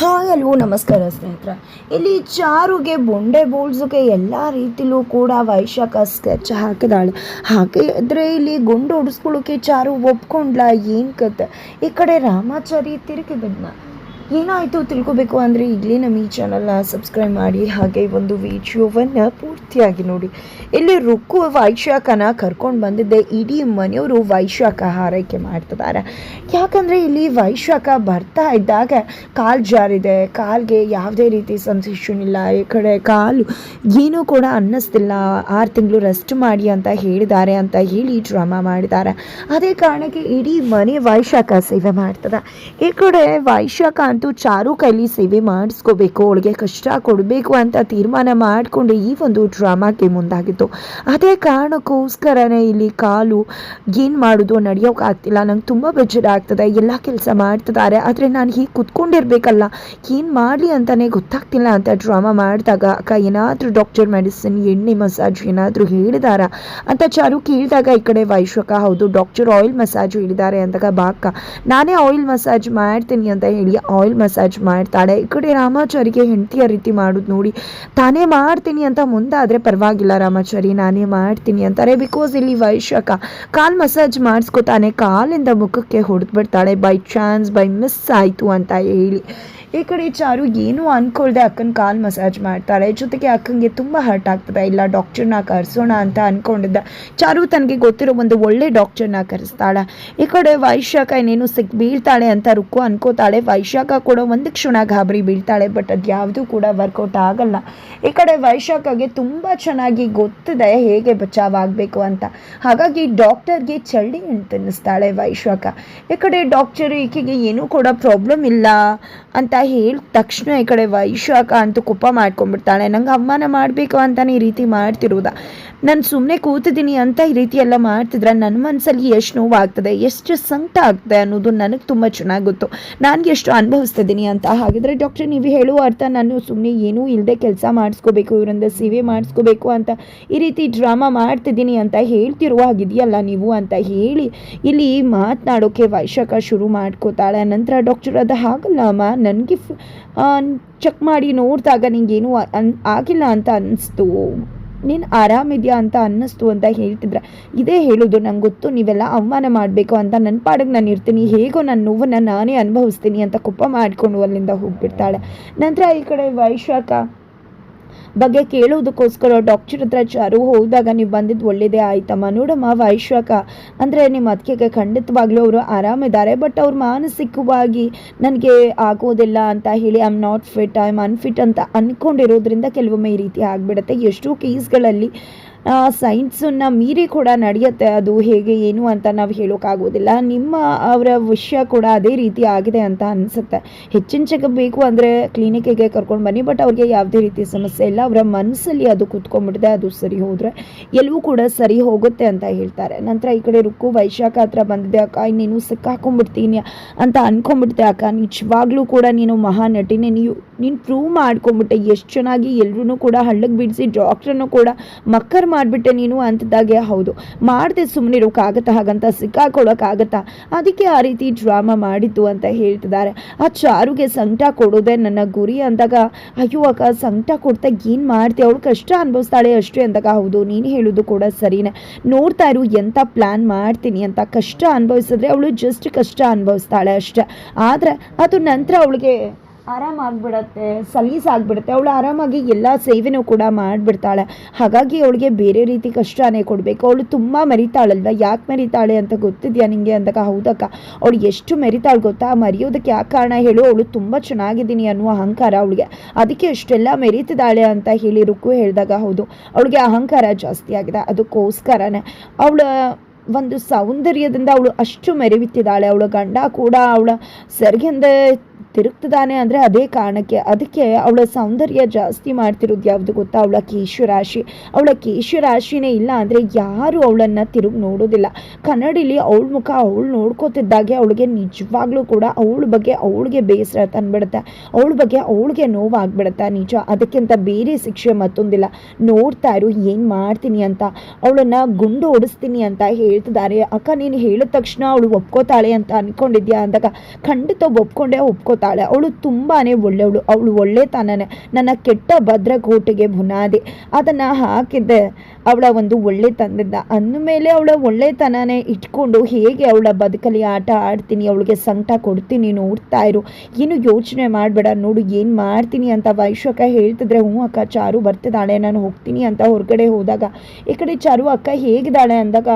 Hi ಅಲ್ವೋ, ನಮಸ್ಕಾರ ಸ್ನೇಹಿತರ. ಇಲ್ಲಿ ಚಾರುಗೆ, ಬೊಂಡೆ ಬೋಳ್ಸೋಕೆ ಎಲ್ಲ ರೀತಿಲೂ ಕೂಡ ವೈಶಾಖ ಸ್ಕೆಚ್ ಹಾಕಿದಾಳೆ. ಹಾಕಿದ್ರೆ ಇಲ್ಲಿ ಗುಂಡು ಹೊಡಿಸ್ಕೊಳ್ಳೋಕೆ ಚಾರು ಒಪ್ಕೊಂಡ್ಲ? ಏನು ಕತೆ? ಈ ಕಡೆ ರಾಮಾಚಾರಿ ತಿರುಗಿ ಬಿದ್ನ. ಏನಾಯಿತು ತಿಳ್ಕೊಬೇಕು ಅಂದರೆ ಇಲ್ಲಿ ನಮ್ಮ ಈ ಚಾನಲ್ನ ಸಬ್ಸ್ಕ್ರೈಬ್ ಮಾಡಿ, ಹಾಗೆ ಒಂದು ವಿಡಿಯೋವನ್ನು ಪೂರ್ತಿಯಾಗಿ ನೋಡಿ. ಇಲ್ಲಿ ರುಕ್ಕು ವೈಶಾಖನ ಕರ್ಕೊಂಡು ಬಂದಿದ್ದೆ. ಇಡೀ ಮನೆಯವರು ವೈಶಾಖ ಹಾರೈಕೆ ಮಾಡ್ತಿದ್ದಾರೆ. ಯಾಕಂದರೆ ಇಲ್ಲಿ ವೈಶಾಖ ಬರ್ತಾ ಇದ್ದಾಗ ಕಾಲು ಜಾರಿದೆ. ಕಾಲ್ಗೆ ಯಾವುದೇ ರೀತಿ ಸೆನ್ಸೇಷನ್ ಇಲ್ಲ. ಈ ಕಡೆ ಕಾಲು ಏನೂ ಕೂಡ ಅನ್ನಿಸ್ತಿಲ್ಲ. ಆರು ತಿಂಗಳು ರೆಸ್ಟ್ ಮಾಡಿ ಅಂತ ಹೇಳಿದ್ದಾರೆ ಅಂತ ಹೇಳಿ ಡ್ರಾಮಾ ಮಾಡಿದ್ದಾರೆ. ಅದೇ ಕಾರಣಕ್ಕೆ ಇಡೀ ಮನೆ ವೈಶಾಖ ಸೇವೆ ಮಾಡ್ತದೆ. ಈ ಕಡೆ ವೈಶಾಖ ಅಂತೂ ಚಾರು ಕೈಲಿ ಸೇವೆ ಮಾಡಿಸ್ಕೋಬೇಕು, ಅವಳಿಗೆ ಕಷ್ಟ ಕೊಡಬೇಕು ಅಂತ ತೀರ್ಮಾನ ಮಾಡಿಕೊಂಡು ಈ ಒಂದು ಡ್ರಾಮಾಕ್ಕೆ ಮುಂದಾಗಿತ್ತು. ಅದೇ ಕಾರಣಕ್ಕೋಸ್ಕರನೇ ಇಲ್ಲಿ ಕಾಲು ಏನು ಮಾಡೋದು ನಡೆಯೋಕ್ಕಾಗ್ತಿಲ್ಲ ನಂಗೆ ತುಂಬ ಬೇಜಾರಾಗ್ತದೆ. ಎಲ್ಲ ಕೆಲಸ ಮಾಡ್ತಿದ್ದಾರೆ ಆದರೆ ನಾನು ಹೀಗೆ ಕುತ್ಕೊಂಡಿರ್ಬೇಕಲ್ಲ. ಏನು ಮಾಡಲಿ ಅಂತಲೇ ಗೊತ್ತಾಗ್ತಿಲ್ಲ ಅಂತ ಡ್ರಾಮಾ ಮಾಡಿದಾಗ ಅಕ್ಕ ಏನಾದರೂ ಡಾಕ್ಟರ್ ಮೆಡಿಸಿನ್, ಎಣ್ಣೆ ಮಸಾಜ್ ಏನಾದರೂ ಹೇಳಿದಾರ ಅಂತ ಚಾರು ಕೇಳಿದಾಗ ಈ ಕಡೆ ವೈಶ್ವಕ ಹೌದು, ಡಾಕ್ಟರ್ ಆಯಿಲ್ ಮಸಾಜ್ ಹೇಳಿದ್ದಾರೆ ಅಂದಾಗ ಬಾಕ ನಾನೇ ಆಯಿಲ್ ಮಸಾಜ್ ಮಾಡ್ತೀನಿ ಅಂತ ಹೇಳಿ, ಆಯಿಲ್ ಮಸಾಜ್ ಮಾಡ್ತಾಳೆ. ಈ ಕಡೆ ರಾಮಾಚಾರಿಗೆ ಹೆಂಡತಿಯ ರೀತಿ ಮಾಡೋದು ನೋಡಿ. ತಾನೇ ಮಾಡ್ತೀನಿ ಅಂತ ಮುಂದಾದರೆ ಪರವಾಗಿಲ್ಲ ರಾಮಾಚಾರಿ, ನಾನೇ ಮಾಡ್ತೀನಿ ಅಂತಾರೆ. ಬಿಕಾಸ್ ಇಲ್ಲಿ ವೈಶಾಖ ಕಾಲ್ ಮಸಾಜ್ ಮಾಡಿಸ್ಕೊತಾನೆ. ಕಾಲಿಂದ ಮುಖಕ್ಕೆ ಹೊಡೆದ್ಬಿಡ್ತಾಳೆ ಬೈ ಚಾನ್ಸ್ ಬೈ ಮಿಸ್ ಆಯಿತು ಅಂತ ಹೇಳಿ. ಈ ಕಡೆ ಚಾರು ಏನೂ ಅನ್ಕೊಳ್ದೆ ಅಕ್ಕನ ಕಾಲು ಮಸಾಜ್ ಮಾಡ್ತಾಳೆ ಜೊತೆಗೆ ಅಕ್ಕಂಗೆ ತುಂಬ ಹರ್ಟ್ ಆಗ್ತದೆ. ಇಲ್ಲ ಡಾಕ್ಟರ್ನ ಕರೆಸೋಣ ಅಂತ ಅನ್ಕೊಂಡಿದ್ದ. ಚಾರು ತನಗೆ ಗೊತ್ತಿರೋ ಒಂದು ಒಳ್ಳೆ ಡಾಕ್ಟರ್ನ ಕರೆಸ್ತಾಳೆ. ಈ ಕಡೆ ವೈಶಾಖ ಇನ್ನೇನು ಸಿಕ್ ಬೀಳ್ತಾಳೆ ಅಂತ ರುಕ್ಕು ಅನ್ಕೋತಾಳೆ. ವೈಶಾಖ ಕೂಡ ಒಂದು ಕ್ಷಣ ಗಾಬರಿ ಬೀಳ್ತಾಳೆ ಬಟ್ ಅದು ಯಾವುದೂ ಕೂಡ ವರ್ಕೌಟ್ ಆಗಲ್ಲ. ಈ ಕಡೆ ವೈಶಾಖಗೆ ತುಂಬ ಚೆನ್ನಾಗಿ ಗೊತ್ತಿದೆ ಹೇಗೆ ಬಚಾವಾಗಬೇಕು ಅಂತ. ಹಾಗಾಗಿ ಡಾಕ್ಟರ್ಗೆ ಚಳ್ಳಿ ಅಂತ ಅನ್ನಿಸ್ತಾಳೆ ವೈಶಾಖ. ಈ ಕಡೆ ಡಾಕ್ಟರ್ ಈಕೆಗೆ ಏನೂ ಕೂಡ ಪ್ರಾಬ್ಲಮ್ ಇಲ್ಲ ಅಂತ ಹೇಳಿದ ತಕ್ಷಣ ಈ ಕಡೆ ವೈಶಾಖ ಅಂತೂ ಕೋಪ ಮಾಡ್ಕೊಂಡ್ಬಿಡ್ತಾಳೆ. ನಂಗೆ ಅವಮಾನ ಮಾಡಬೇಕು ಅಂತಾನೆ ಈ ರೀತಿ ಮಾಡ್ತಿರೋದ ನಾನು ಸುಮ್ಮನೆ ಕೂತಿದ್ದೀನಿ ಅಂತ ಈ ರೀತಿ ಎಲ್ಲ ಮಾಡ್ತಿದ್ರೆ ನನ್ನ ಮನಸ್ಸಲ್ಲಿ ಎಷ್ಟು ನೋವಾಗ್ತದೆ, ಎಷ್ಟು ಸಂಕಟ ಆಗ್ತದೆ ಅನ್ನೋದು ನನಗೆ ತುಂಬ ಚೆನ್ನಾಗಿ ಗೊತ್ತು. ನಾನು ಎಷ್ಟು ಅನುಭವಿಸ್ತಿದ್ದೀನಿ ಅಂತ. ಹಾಗಿದ್ರೆ ಡಾಕ್ಟರ್ ನೀವು ಹೇಳುವ ಅರ್ಥ ನಾನು ಸುಮ್ಮನೆ ಏನೂ ಇಲ್ಲದೆ ಕೆಲಸ ಮಾಡಿಸ್ಕೋಬೇಕು, ಇವರಿಂದ ಸೇವೆ ಮಾಡಿಸ್ಕೋಬೇಕು ಅಂತ ಈ ರೀತಿ ಡ್ರಾಮಾ ಮಾಡ್ತಿದ್ದೀನಿ ಅಂತ ಹೇಳ್ತಿರುವ ಹಾಗಿದೆಯಲ್ಲ ನೀವು ಅಂತ ಹೇಳಿ ಇಲ್ಲಿ ಮಾತನಾಡೋಕ್ಕೆ ವೈಶಾಖ ಶುರು ಮಾಡ್ಕೋತಾಳೆ. ನಂತರ ಡಾಕ್ಟರ್ ಅದು ಹಾಗಲ್ಲ ಅಮ್ಮ ನನಗೆ ಚೆಕ್ ಮಾಡಿ ನೋಡಿದಾಗ ನಿಂಗೇನು ಅನ್ ಆಗಿಲ್ಲ ಅಂತ ಅನ್ನಿಸ್ತು. ನೀನು ಆರಾಮಿದೆಯಾ ಅಂತ ಅನ್ನಿಸ್ತು ಅಂತ ಹೇಳ್ತಿದ್ರೆ. ಇದೇ ಹೇಳೋದು, ನಂಗೆ ಗೊತ್ತು. ನೀವೆಲ್ಲ ಅವಮಾನ ಮಾಡಬೇಕು ಅಂತ ನನ್ನ ಪಾಡಿಗೆ ನಾನು ಇರ್ತೀನಿ. ಹೇಗೋ ನನ್ನ ನೋವನ್ನು ನಾನೇ ಅನುಭವಿಸ್ತೀನಿ ಅಂತ ಕೋಪ ಮಾಡಿಕೊಂಡು ಅಲ್ಲಿಂದ ಹೋಗ್ಬಿಡ್ತಾಳೆ. ನಂತರ ಈ ಕಡೆ ವೈಶಾಖ ಬಗ್ಗೆ ಕೇಳೋದಕ್ಕೋಸ್ಕರ ಡಾಕ್ಟರ್ ಹತ್ರ ಚಾರು ಹೋದಾಗ ನೀವು ಬಂದಿದ್ದು ಒಳ್ಳೇದೇ ಆಯ್ತಮ್ಮ. ನೋಡಮ್ಮ, ವೈಶಾಖ. ಅಂದರೆ ನಿಮ್ಮ ಅದಕ್ಕೆ ಖಂಡಿತವಾಗ್ಲೂ ಅವರು ಆರಾಮಿದ್ದಾರೆ. ಬಟ್ ಅವ್ರು ಮಾನಸಿಕವಾಗಿ ನನಗೆ ಆಗೋದಿಲ್ಲ ಅಂತ ಹೇಳಿ I am not fit I am unfit ಅಂತ ಅಂದ್ಕೊಂಡಿರೋದ್ರಿಂದ ಕೆಲವೊಮ್ಮೆ ಈ ರೀತಿ ಆಗಿಬಿಡುತ್ತೆ. ಎಷ್ಟೋ ಕೇಸ್ಗಳಲ್ಲಿ ಸೈನ್ಸನ್ನು ಮೀರಿ ಕೂಡ ನಡೆಯುತ್ತೆ. ಅದು ಹೇಗೆ, ಏನು ಅಂತ ನಾವು ಹೇಳೋಕ್ಕಾಗೋದಿಲ್ಲ ನಿಮ್ಮ ಅವರ ವಿಷಯ ಕೂಡ ಅದೇ ರೀತಿ ಆಗಿದೆ ಅಂತ ಅನಿಸುತ್ತೆ. ಹೆಚ್ಚಿನ ಚೆಕಪ್ ಬೇಕು ಅಂದರೆ ಕ್ಲಿನಿಕ್ಕಿಗೆ ಕರ್ಕೊಂಡು ಬನ್ನಿ ಬಟ್ ಅವ್ರಿಗೆ ಯಾವುದೇ ರೀತಿ ಸಮಸ್ಯೆ ಇಲ್ಲ. ಅವರ ಮನಸ್ಸಲ್ಲಿ ಅದು ಕೂತ್ಕೊಂಡ್ಬಿಟ್ಟಿದೆ ಅದು ಸರಿ ಹೋದರೆ ಎಲ್ಲವೂ ಕೂಡ ಸರಿ ಹೋಗುತ್ತೆ ಅಂತ ಹೇಳ್ತಾರೆ. ನಂತರ ಈ ಕಡೆ ರುಕ್ಕು, ವೈಶಾಖ ಹತ್ರ ಬಂದಿದೆ, ಅಕ್ಕ ನೀನು ಸಿಕ್ಕಾಕೊಂಡ್ಬಿಡ್ತೀನಿ ಅಂತ ಅಂದ್ಕೊಂಡ್ಬಿಡ್ತೆ ಅಕ್ಕ. ನಿಜವಾಗ್ಲೂ ಕೂಡ ನೀನು ಮಹಾನಟಿನೇ. ನೀವು ನೀನು ಪ್ರೂವ್ ಮಾಡ್ಕೊಂಬಿಟ್ಟೆ, ಎಷ್ಟು ಚೆನ್ನಾಗಿ ಎಲ್ಲರೂ ಕೂಡ ಹಳ್ಳಕ್ಕೆ ಬಿಡಿಸಿ ಡಾಕ್ಟ್ರನ್ನು ಕೂಡ ಮಕ್ಕರ್ ಮಾಡಿಬಿಟ್ಟೆ ನೀನು ಅಂತದಾಗೆ ಹೌದು. ಮಾಡಿದೆ ಸುಮ್ಮನೆ ಇರೋಕ್ಕಾಗತ್ತಾ ಹಾಗಂತ ಸಿಕ್ಕಾಕೊಳ್ಳೋಕ್ಕಾಗತ್ತಾ ಅದಕ್ಕೆ ಆ ರೀತಿ ಡ್ರಾಮಾ ಮಾಡಿತ್ತು ಅಂತ ಹೇಳ್ತಿದ್ದಾರೆ. ಆ ಚಾರುಗೆ ಸಂಕಟ ಕೊಡೋದೇ ನನ್ನ ಗುರಿ ಅಂದಾಗ, ಅಯ್ಯೋ ಅಕ್ಕ ಸಂಕಟ ಕೊಡ್ತಾ ಏನು ಮಾಡ್ತೀಯ ಅವಳು ಕಷ್ಟ ಅನುಭವಿಸ್ತಾಳೆ ಅಷ್ಟೇ ಅಂದಾಗ, ಹೌದು, ನೀನು ಹೇಳೋದು ಕೂಡ ಸರಿನೇ. ನೋಡ್ತಾ ಇರು ಎಂಥ ಪ್ಲ್ಯಾನ್ ಮಾಡ್ತೀನಿ ಅಂತ ಕಷ್ಟ ಅನುಭವಿಸಿದ್ರೆ ಅವಳು ಜಸ್ಟ್ ಕಷ್ಟ ಅನುಭವಿಸ್ತಾಳೆ ಅಷ್ಟೇ. ಆದರೆ ಅದು ನಂತರ ಅವಳಿಗೆ ಆರಾಮಾಗ್ಬಿಡತ್ತೆ ಸಲೀಸಾಗ್ಬಿಡುತ್ತೆ ಅವಳು ಆರಾಮಾಗಿ ಎಲ್ಲ ಸೇವೆನೂ ಕೂಡ ಮಾಡಿಬಿಡ್ತಾಳೆ. ಹಾಗಾಗಿ ಅವಳಿಗೆ ಬೇರೆ ರೀತಿ ಕಷ್ಟನೇ ಕೊಡಬೇಕು. ಅವಳು ತುಂಬ ಮರಿತಾಳಲ್ವ? ಯಾಕೆ ಮರಿತಾಳೆ ಅಂತ ಗೊತ್ತಿದ್ಯಾ ನಿಮಗೆ ಅಂದಾಗ, ಹೌದಕ್ಕ. ಅವಳು ಎಷ್ಟು ಮೆರಿತಾಳು ಗೊತ್ತಾ? ಮರೆಯೋದಕ್ಕೆ ಯಾಕೆ ಕಾರಣ ಹೇಳು. ಅವಳು ತುಂಬ ಚೆನ್ನಾಗಿದ್ದೀನಿ ಅನ್ನುವ ಅಹಂಕಾರ ಅವಳಿಗೆ. ಅದಕ್ಕೆ ಅಷ್ಟೆಲ್ಲ ಮೆರೀತಿದ್ದಾಳೆ ಅಂತ ಹೇಳಿ ರುಕ್ಕು ಹೇಳಿದಾಗ, ಹೌದು. ಅವಳಿಗೆ ಅಹಂಕಾರ ಜಾಸ್ತಿ ಆಗಿದೆ. ಅದಕ್ಕೋಸ್ಕರನೇ ಅವಳ ಒಂದು ಸೌಂದರ್ಯದಿಂದ ಅವಳು ಅಷ್ಟು ಮೆರೆಯುತ್ತಿದ್ದಾಳೆ ಅವಳ ಗಂಡ ಕೂಡ ಅವಳ ಸರಿಗೆಂದ ತಿರುಗ್ತಿದ್ದಾನೆ ಅಂದರೆ ಅದೇ ಕಾರಣಕ್ಕೆ ಅದಕ್ಕೆ ಅವಳ ಸೌಂದರ್ಯ ಜಾಸ್ತಿ ಮಾಡ್ತಿರೋದು ಯಾವುದು ಗೊತ್ತಾ? ಅವಳ ಕೇಶರಾಶಿ. ಅವಳ ಕೇಶರಾಶಿನೇ ಇಲ್ಲ ಅಂದರೆ ಯಾರು ಅವಳನ್ನು ತಿರುಗಿ ನೋಡೋದಿಲ್ಲ. ಕನ್ನಡಿಲಿ ಅವಳ ಮುಖ ಅವಳು ನೋಡ್ಕೋತಿದ್ದಾಗೆ ಅವಳಿಗೆ ನಿಜವಾಗ್ಲೂ ಕೂಡ ಅವಳ ಬಗ್ಗೆ ಅವಳಿಗೆ ಬೇಸರ ತಂದ್ಬಿಡುತ್ತೆ. ಅವಳ ಬಗ್ಗೆ ಅವಳಿಗೆ ನೋವಾಗ್ಬಿಡುತ್ತೆ ನಿಜ. ಅದಕ್ಕಿಂತ ಬೇರೆ ಶಿಕ್ಷೆ ಮತ್ತೊಂದಿಲ್ಲ. ನೋಡ್ತಾ ಇರು, ಏನು ಮಾಡ್ತೀನಿ ಅಂತ. ಅವಳನ್ನು ಗುಂಡು ಓಡಿಸ್ತೀನಿ ಅಂತ ಹೇಳ್ತಿದ್ದಾರೆ. ಅಕ್ಕ, ನೀನು ಹೇಳಿದ ತಕ್ಷಣ ಅವಳು ಒಪ್ಕೋತಾಳೆ ಅಂತ ಅಂದ್ಕೊಂಡಿದ್ಯಾ ಅಂದಾಗ ಖಂಡಿತ ಒಪ್ಕೊಂಡೆ ಒಪ್ಕೋತಾ ಇದ್ದಾಳೆ ಅವಳು ತುಂಬಾ ಒಳ್ಳೆಯವಳು ಅವಳು ಒಳ್ಳೆತನನೇ. ನನ್ನ ಕೆಟ್ಟ ಭದ್ರಕೋಟೆಗೆ ಬುನಾದಿ. ಅದನ್ನು ಹಾಕಿದ್ದೆ. ಅವಳ ಒಂದು ಒಳ್ಳೆತನದಿಂದ. ಅಂದಮೇಲೆ ಅವಳ ಒಳ್ಳೆತನನೇ ಇಟ್ಕೊಂಡು ಹೇಗೆ ಅವಳ ಬದುಕಲಿ ಆಟ ಆಡ್ತೀನಿ, ಅವಳಿಗೆ ಸಂಕಟ ಕೊಡ್ತೀನಿ ನೋಡ್ತಾ ಇರು. ಏನು ಯೋಚನೆ ಮಾಡಬೇಡ. ನೋಡು, ಏನು ಮಾಡ್ತೀನಿ ಅಂತ ವೈಶ್ವಕ ಹೇಳ್ತಿದ್ರೆ, ಹ್ಞೂ ಅಕ್ಕ, ಚಾರು ಬರ್ತಿದ್ದಾಳೆ. ನಾನು ಹೋಗ್ತೀನಿ ಅಂತ ಹೊರಗಡೆ ಹೋದಾಗ. ಈ ಕಡೆ ಚಾರು ಅಕ್ಕ ಹೇಗಿದ್ದಾಳೆ? ಅಂದಾಗ,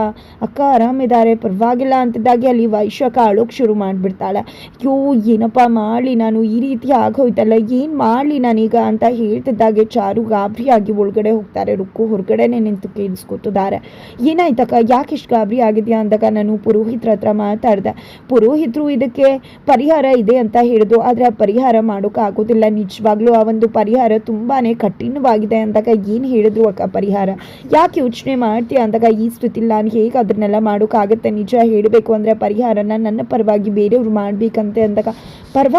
ಅಕ್ಕ ಆರಾಮಿದ್ದಾರೆ ಪರವಾಗಿಲ್ಲ. ಅಂತಿದ್ದಾಗೆ ಅಲ್ಲಿ ವೈಶ್ವಕ ಅಳೋಕೆ ಶುರು ಮಾಡಿಬಿಡ್ತಾಳೆ. ಅಯ್ಯೋ, ಏನಪ್ಪ ಮಾಡಲಿ ನಾನು ಈ ರೀತಿ ಆಗೋಯ್ತಲ್ಲ, ಏನು ಮಾಡಲಿ ನಾನೀಗ ಅಂತ ಹೇಳ್ತಿದ್ದಾಗೆ ಚಾರು ಗಾಬರಿಯಾಗಿ ಒಳಗಡೆ ಹೋಗ್ತಾರೆ, ರುಕ್ಕು ಹೊರಗಡೆನೆ ನಿಂತು ಕೇಳಿಸ್ಕೊತಿದ್ದಾರೆ ಏನಾಯ್ತಕ್ಕ ಯಾಕೆ ಇಷ್ಟು ಗಾಬರಿ ಆಗಿದೆಯಾ ಅಂದಾಗ ನಾನು ಪುರೋಹಿತ್ರ ಹತ್ರ ಮಾತಾಡ್ದೆ. ಪುರೋಹಿತರು ಇದಕ್ಕೆ ಪರಿಹಾರ ಇದೆ ಅಂತ ಹೇಳಿದ್ರು, ಆದರೆ ಆ ಪರಿಹಾರ ಮಾಡೋಕ್ಕಾಗೋದಿಲ್ಲ ನಿಜವಾಗ್ಲೂ ಆ ಒಂದು ಪರಿಹಾರ ತುಂಬಾ ಕಠಿಣವಾಗಿದೆ ಅಂದಾಗ ಏನು ಹೇಳಿದ್ರು ಅಕ್ಕ ಪರಿಹಾರ? ಯಾಕೆ ಯೋಚನೆ ಮಾಡ್ತೀಯ ಅಂದಾಗ, ಈ ಸ್ಥಿತಿ ನಾನು ಹೇಗೆ ಅದನ್ನೆಲ್ಲ ಮಾಡೋಕ್ಕಾಗತ್ತೆ ನಿಜ ಹೇಳಬೇಕು ಅಂದರೆ ಪರಿಹಾರನ ನನ್ನ ಪರವಾಗಿ ಬೇರೆಯವ್ರು ಮಾಡಬೇಕಂತೆ ಅಂದಾಗ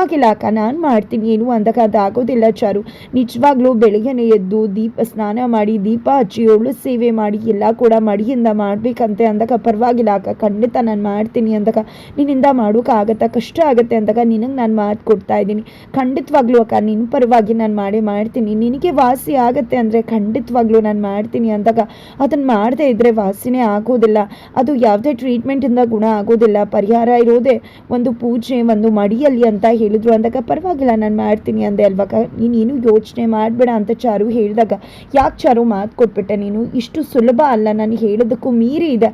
ಪರವಾಗಿಲ್ಲ ಅಕ್ಕ ನಾನು ಮಾಡ್ತೀನಿ. ಏನು ಅಂದಾಗ ಅದಾಗೋದಿಲ್ಲ ಚಾರು. ನಿಜವಾಗ್ಲೂ ಬೆಳಗ್ಗೆನೆ ಎದ್ದು ದೀಪ ಸ್ನಾನ ಮಾಡಿ, ದೀಪ ಹಚ್ಚಿ ಏಳು ಸೇವೆ ಮಾಡಿ, ಎಲ್ಲ ಕೂಡ ಮಡಿಯಿಂದ ಮಾಡಬೇಕಂತೆ ಅಂದಾಗ ಪರವಾಗಿಲ್ಲ ಅಕ್ಕ ಖಂಡಿತ ನಾನು ಮಾಡ್ತೀನಿ ಅಂದಾಗ ನಿನ್ನಿಂದ ಮಾಡೋಕ್ಕಾಗತ್ತಾ ಕಷ್ಟ ಆಗುತ್ತೆ ಅಂದಾಗ ನಿನಗೆ ನಾನು ಮಾತು ಕೊಡ್ತಾ ಇದ್ದೀನಿ. ಖಂಡಿತವಾಗ್ಲೂ ಅಕ್ಕ ನಿನ್ನ ಪರವಾಗಿ ನಾನು ಮಾಡೇ ಮಾಡ್ತೀನಿ. ನಿನಗೆ ವಾಸಿ ಆಗತ್ತೆ ಅಂದರೆ ಖಂಡಿತವಾಗ್ಲೂ ನಾನು ಮಾಡ್ತೀನಿ ಅಂದಾಗ ಅದನ್ನು ಮಾಡದೇ ಇದ್ದರೆ ವಾಸಿನೇ ಆಗೋದಿಲ್ಲ. ಅದು ಯಾವುದೇ ಟ್ರೀಟ್ಮೆಂಟಿಂದ ಗುಣ ಆಗೋದಿಲ್ಲ. ಪರಿಹಾರ ಇರೋದೇ ಒಂದು ಪೂಜೆ, ಒಂದು ಮಡಿಯಲ್ಲಿ ಅಂತ ಹೇಳಿದ್ರು ಅಂದಾಗ ಪರವಾಗಿಲ್ಲ, ನಾನು ಮಾಡ್ತೀನಿ ಅಂದೆ ಅಲ್ವಾಗ ನೀನೇನು ಯೋಚನೆ ಮಾಡಬೇಡ ಅಂತ ಚಾರು ಹೇಳಿದಾಗ, ಯಾಕೆ ಚಾರು ಮಾತು ಕೊಟ್ಬಿಟ್ಟೆ ನೀನು? ಇಷ್ಟು ಸುಲಭ ಅಲ್ಲ, ನಾನು ಹೇಳೋದಕ್ಕೂ ಮೀರಿ ಇದೆ.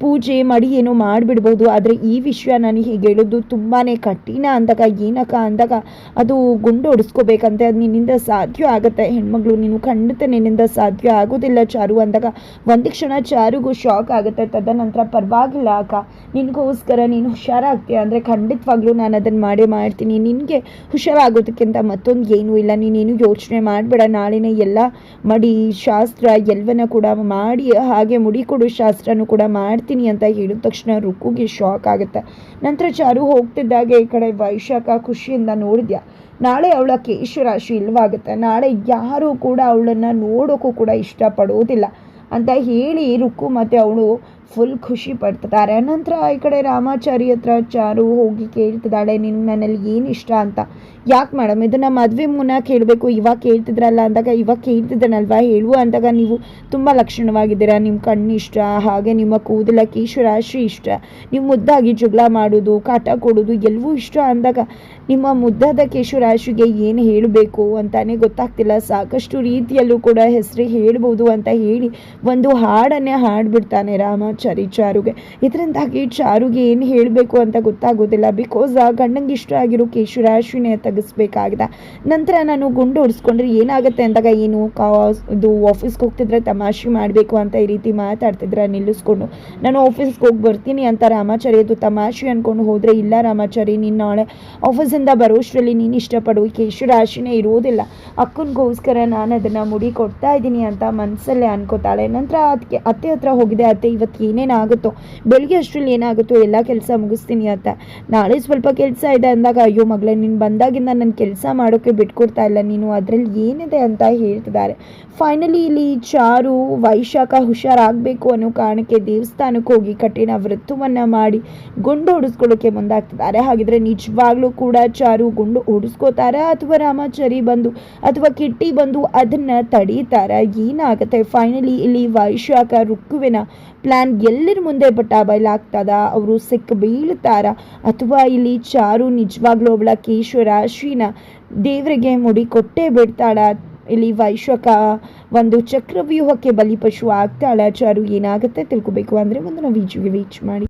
ಪೂಜೆ, ಮಡಿ ಏನೋ ಮಾಡಿಬಿಡ್ಬೋದು. ಆದರೆ ಈ ವಿಷಯ ನಾನು ಹೀಗೆ ಹೇಳೋದು ತುಂಬಾ ಕಠಿಣ ಅಂದಾಗ, ಏನಕ್ಕ ಅಂದಾಗ, ಅದು ಗುಂಡು ಹೊಡಿಸ್ಕೋಬೇಕಂತೆ. ಅದು ನಿನ್ನಿಂದ ಸಾಧ್ಯ ಆಗುತ್ತೆ. ಹೆಣ್ಮಗಳು, ನೀನು ಖಂಡಿತ ನಿನ್ನಿಂದ ಸಾಧ್ಯ ಆಗೋದಿಲ್ಲ ಚಾರು ಅಂದಾಗ. ಒಂದು ಕ್ಷಣ ಚಾರುಗೂ ಶಾಕ್ ಆಗುತ್ತೆ. ತದನಂತರ ಪರವಾಗಿಲ್ಲ ಅಕ್ಕ. ನಿನಗೋಸ್ಕರ ನೀನು ಹುಷಾರಾಗ್ತೀಯ? ಅಂದರೆ ಖಂಡಿತವಾಗ್ಲೂ ನಾನು ಅದನ್ನು ಮಾಡೇ ಮಾಡ್ತೀನಿ. ನಿನಗೆ ಹುಷಾರಾಗೋದಕ್ಕಿಂತ ಮತ್ತೊಂದು ಏನೂ ಇಲ್ಲ. ನೀನೇನು ಯೋಚನೆ ಮಾಡಬೇಡ. ನಾಳೆನೇ ಎಲ್ಲ ಮಡಿ, ಶಾಸ್ತ್ರ ಎಲ್ಲವನ್ನ ಕೂಡ ಮಾಡಿ, ಹಾಗೆ ಮುಡಿ ಕೊಡು ಶಾಸ್ತ್ರನೂ ಕೂಡ ಮಾಡ್ತೀನಿ. ಅಂತ ಹೇಳಿದ ತಕ್ಷಣ ರುಕ್ಕುಗೆ ಶಾಕ್ ಆಗುತ್ತೆ. ನಂತರ ಚಾರು ಹೋಗ್ತಿದ್ದಾಗೆ ಈ ಕಡೆ ವೈಶಾಖ ಖುಷಿಯಿಂದ ನೋಡಿದ್ಯಾ? ನಾಳೆ ಅವಳ ಕೇಶರಾಶಿ ಇಲ್ವಾಗುತ್ತೆ ನಾಳೆ ಯಾರೂ ಕೂಡ ಅವಳನ್ನು ನೋಡೋಕ್ಕೂ ಕೂಡ ಇಷ್ಟಪಡೋದಿಲ್ಲ ಅಂತ ಹೇಳಿ ರುಕ್ಕು ಮತ್ತು ಅವಳು ಫುಲ್ ಖುಷಿ ಪಡ್ತಿದ್ದಾರೆ. ನಂತರ ಈ ಕಡೆ ರಾಮಾಚಾರಿ ಹತ್ರ ಚಾರು ಹೋಗಿ ಕೇಳ್ತಿದ್ದಾಳೆ ನಿನ್ಗೆ ನನ್ನಲ್ಲಿ ಏನು ಇಷ್ಟ ಅಂತ? ಯಾಕೆ ಮೇಡಮ್, ಇದನ್ನು ಮದುವೆ ಮುನ್ನ ಕೇಳಬೇಕು, ಇವಾಗ ಕೇಳ್ತಿದ್ರಲ್ಲ ಅಂದಾಗ ಇವಾಗ ಕೇಳ್ತಿದ್ದಾನಲ್ವಾ? ಹೇಳುವ ಅಂದಾಗ ನೀವು ತುಂಬ ಲಕ್ಷಣವಾಗಿದ್ದೀರಾ. ನಿಮ್ಮ ಕಣ್ಣು ಇಷ್ಟ ಹಾಗೆ ನಿಮ್ಮ ಕೂದಲ ಕೇಶರಾಶಿ ಇಷ್ಟ ನೀವು ಮುದ್ದಾಗಿ ಜಗಳ ಮಾಡೋದು, ಕಾಟ ಕೊಡೋದು ಎಲ್ಲವೂ ಇಷ್ಟ ಅಂದಾಗ ನಿಮ್ಮ ಮುದ್ದಾದ ಕೇಶವರಾಶಿಗೆ ಏನು ಹೇಳಬೇಕು ಅಂತಾನೆ ಗೊತ್ತಾಗ್ತಿಲ್ಲ. ಸಾಕಷ್ಟು ರೀತಿಯಲ್ಲೂ ಕೂಡ ಹೆಸರು ಹೇಳ್ಬೋದು ಅಂತ ಹೇಳಿ ಒಂದು ಹಾಡನ್ನೇ ಹಾಡ್ಬಿಡ್ತಾನೆ ರಾಮಾಚಾರಿ ಚಾರುಗೆ. ಇದರಿಂದಾಗಿ ಚಾರುಗೆ ಏನು ಹೇಳಬೇಕು ಅಂತ ಗೊತ್ತಾಗೋದಿಲ್ಲ. ಬಿಕಾಸ್ ಆ ಗಂಡಂಗೆ ಇಷ್ಟ ಆಗಿರೋ ಕೇಶವರಾಶಿನೇ ತೆಗಿಸ್ಬೇಕಾಗಿದೆ ನಂತರ ನಾನು ಗುಂಡು ಹೊಡಿಸ್ಕೊಂಡ್ರೆ ಏನಾಗುತ್ತೆ ಅಂದಾಗ ಏನು? ಇದು ಆಫೀಸ್ಗೆ ಹೋಗ್ತಿದ್ರೆ ತಮಾಷೆ ಮಾಡಬೇಕು ಅಂತ ಈ ರೀತಿ ಮಾತಾಡ್ತಿದ್ರೆ, ನಿಲ್ಲಿಸ್ಕೊಂಡು. ನಾನು ಆಫೀಸ್ಗೆ ಹೋಗಿ ಬರ್ತೀನಿ ಅಂತ ರಾಮಾಚಾರಿ ಅದು ತಮಾಷೆ ಅಂದ್ಕೊಂಡು ಹೋದರೆ ಇಲ್ಲ ರಾಮಾಚಾರಿ ನೀನು ನಾಳೆ ಆಫೀಸಿಂದ ಬರೋಷ್ಟರಲ್ಲಿ ನೀನು ಇಷ್ಟಪಡು ಕೇಶರಾಶಿನೇ ಇರೋದಿಲ್ಲ ಅಕ್ಕನಿಗೋಸ್ಕರ ನಾನು ಅದನ್ನು ಮುಡಿ ಕೊಡ್ತಾ ಇದ್ದೀನಿ ಅಂತ ಮನಸ್ಸಲ್ಲೇ ಅನ್ಕೋತಾಳೆ. ನಂತರ ಅದಕ್ಕೆ ಅತ್ತೆ ಹತ್ರ ಹೋಗಿದೆ. ಅತ್ತೆ, ಇವತ್ತು ಏನೇನಾಗುತ್ತೋ? ಬೆಳಿಗ್ಗೆ ಅಷ್ಟರಲ್ಲಿ ಏನಾಗುತ್ತೋ? ಎಲ್ಲ ಕೆಲಸ ಮುಗಿಸ್ತೀನಿ ಅಂತ ನಾಳೆ ಸ್ವಲ್ಪ ಕೆಲಸ ಇದೆ ಅಂದಾಗ, ಅಯ್ಯೋ ಮಗಳೇ, ನೀನು ಬಂದಾಗಿಂದ ನನ್ನ ಕೆಲಸ ಮಾಡೋಕ್ಕೆ ಬಿಟ್ಕೊಡ್ತಾ ಇಲ್ಲ. ನೀನು ಅದರಲ್ಲಿ ಏನಿದೆ ಅಂತ ಹೇಳ್ತಿದ್ದಾರೆ. ಫೈನಲಿ ಇಲ್ಲಿ ಚಾರು, ವೈಶಾಖ ಹುಷಾರಾಗಬೇಕು ಅನ್ನೋ ಕಾರಣಕ್ಕೆ ದೇವಸ್ಥಾನಕ್ಕೆ ಹೋಗಿ ಕಠಿಣ ವೃತ್ತವನ್ನು ಮಾಡಿ ಗುಂಡು ಹೊಡಿಸ್ಕೊಳ್ಳೋಕ್ಕೆ ಮುಂದಾಗ್ತಿದ್ದಾರೆ. ಹಾಗಿದ್ರೆ ನಿಜವಾಗ್ಲೂ ಕೂಡ ಚಾರು ಗುಂಡು ಓಡಿಸ್ಕೋತಾರ ಅಥವಾ ರಾಮಾಚಾರಿ ಬಂದು ಅಥವಾ ಕಿಟ್ಟಿ ಬಂದು ಅದನ್ನ ತಡೀತಾರ, ಏನಾಗುತ್ತೆ? ಫೈನಲಿ ಇಲ್ಲಿ ವೈಶಾಖ ರುಕ್ಕುವಿನ ಪ್ಲಾನ್ ಎಲ್ಲರ ಮುಂದೆ ಬಟ್ಟ ಬಯಲಾಗ್ತದ ಅವರು ಸಿಕ್ಕ ಬೀಳ್ತಾರ? ಅಥವಾ ಇಲ್ಲಿ ಚಾರು ನಿಜವಾಗ್ಲೂ ಅವಳ ಶ್ರೀನ ದೇವರಿಗೆ ಮುಡಿ ಕೊಟ್ಟೇ ಬಿಡ್ತಾಳ? ಇಲ್ಲಿ ವೈಶಾಖ ಒಂದು ಚಕ್ರವ್ಯೂಹಕ್ಕೆ ಬಲಿಪಶು ಆಗ್ತಾಳ ಚಾರು ಏನಾಗುತ್ತೆ ತಿಳ್ಕೊಬೇಕು ಅಂದರೆ ನಾವು ವೀಚ್ ಮಾಡಿ.